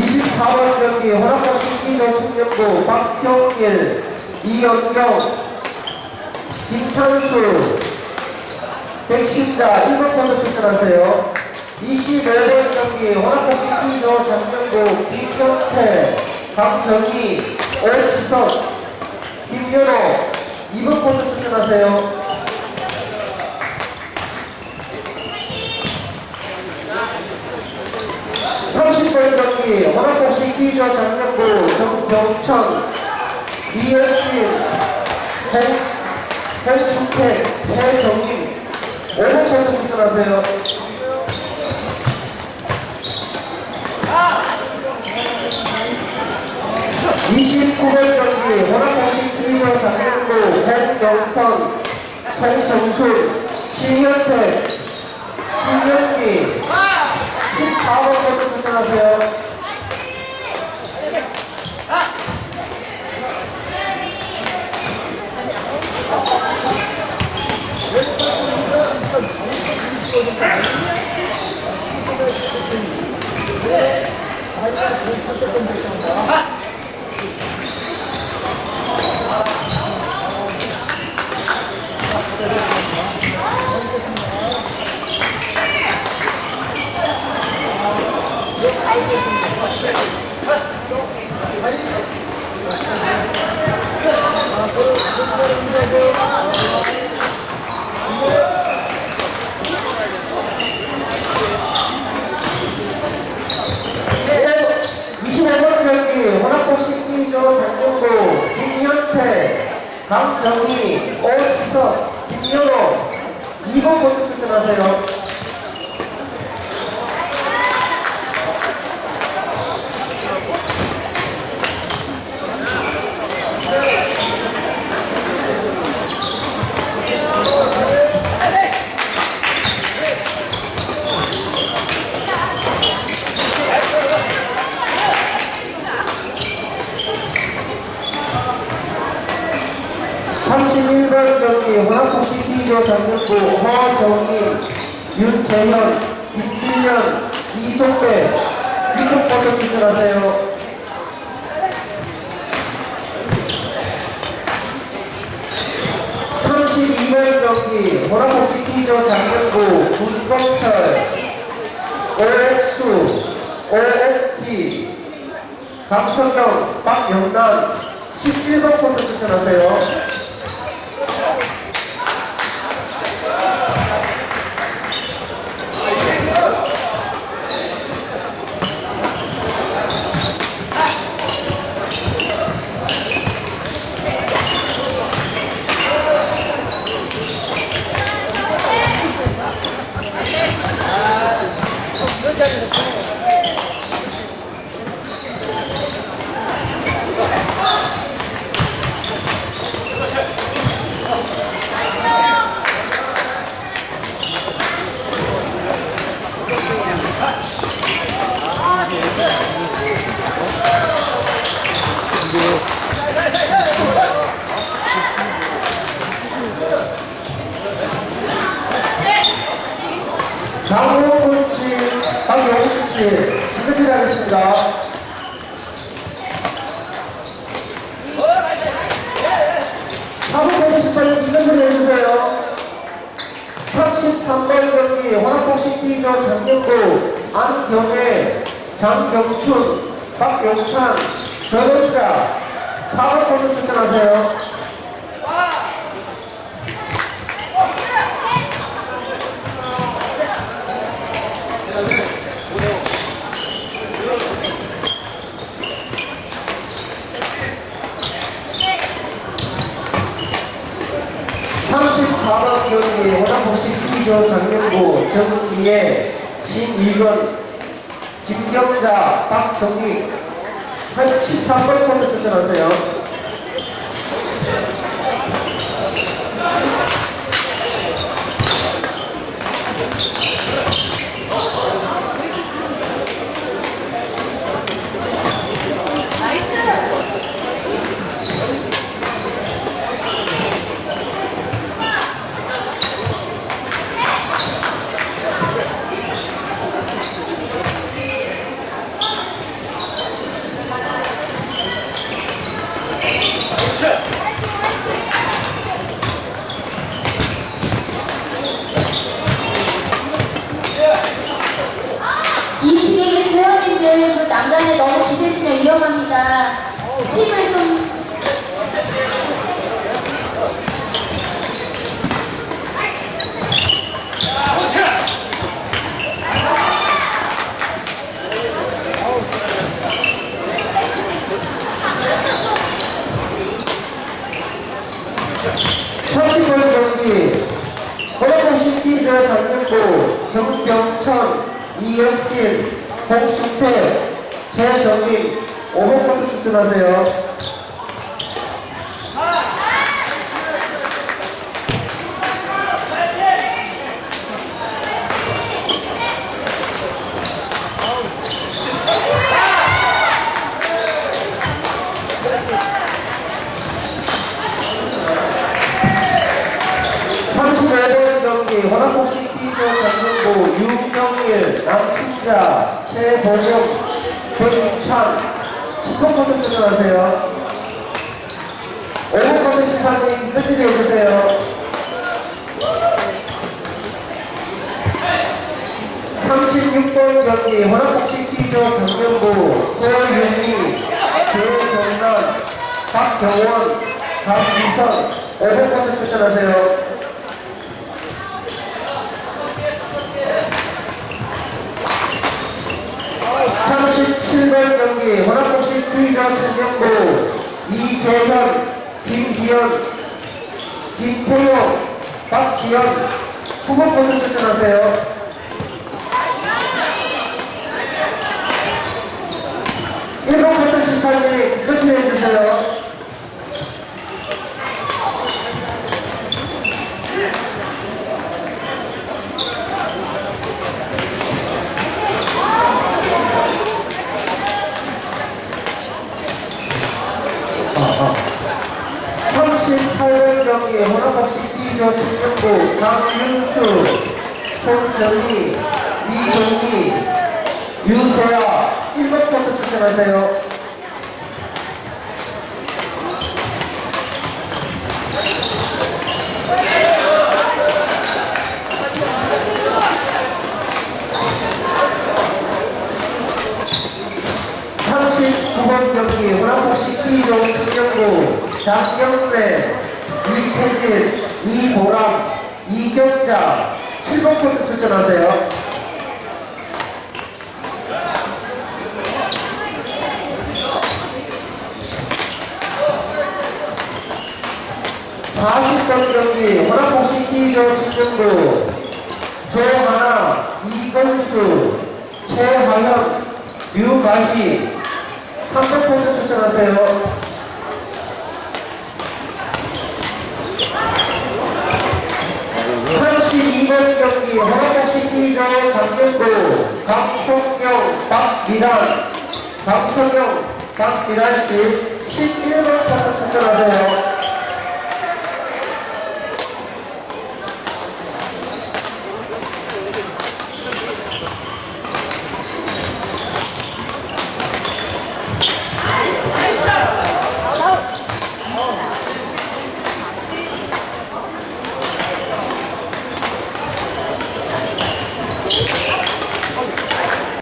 24번 경기 호남고시 기조 청년부 박형일, 이연경, 김찬수, 백신자 1번 코드 출전하세요. 25번 경기 호남고시 기조 장명부 김경태, 강정희, 오치석, 김현호 2번 코드 출전하세요. 30번 경기 호남복시 기조 장명부 정병천 이현진 홍, 홍순택 최정임 5번 코드 출전하세요. (29번) 경기 호남복시 기조 장명부 홍영선 송정순 신현택 신현미 14번 코드 출전하세요. 네, 25번 경기 호남복식 기조 장동구 김현태 강정희 오지석 김현호 2번 모두 출전하세요. 경기 호남복식 기조 장동구 허정희 윤재현 김필년 이동배 6번 모두 출전하세요. 32번 경기 호남복식 기조 장명구 문봉철 오옥수 오옥희 박선영 박영란 11번 코드 추천하세요. 장호훈 씨, 박영수 씨, 끝이 하겠습니다. 해주세요. 33번 경기 호남복식 기조 장경구 안경애 장경춘 박용찬 전원자 4번 코드 추천하세요. (34번) 경기 기조 장경구 정기혜 신이건 김경자 박정희 13번 코드 추천하세요. 위험합니다. 힘을 좀번 경기 허락호시티저 장명구 정병천 이영진 홍순태 최정민 5번 코트 추천하세요. 유명일 남친자 최보경 권창 10번 코트 추천하세요. 5번 코트 심판님 끝까지 해주세요? 36번 경기 허락복식 티저 장명구 소윤희 조정남 박경원 박미선 5번 코트 추천하세요 37번 경기 허락복식 티저陳명구 이재현 김기현 김태용 박지현 후보 코드 추천하세요. 1번 코드 심판님 끝이 해주세요 아, 38번 경기 호나복식 D조 청년부 강윤수, 손정희, 이종희, 유세아 1번 코트 추천하세요. (39번) 경기 호나복식 D조 청년부 장경래 이태진 이보람 이경자 7번 코트 추천하세요. (40번) 경기 호나복식 D조 청년부 조하나 이건수 최하현 류가희. 3번 코트 추천하세요 (32번) 경기 허락시티저 장경구 강성경 박미란 강성경 박미란씨 11번 코트 추천하세요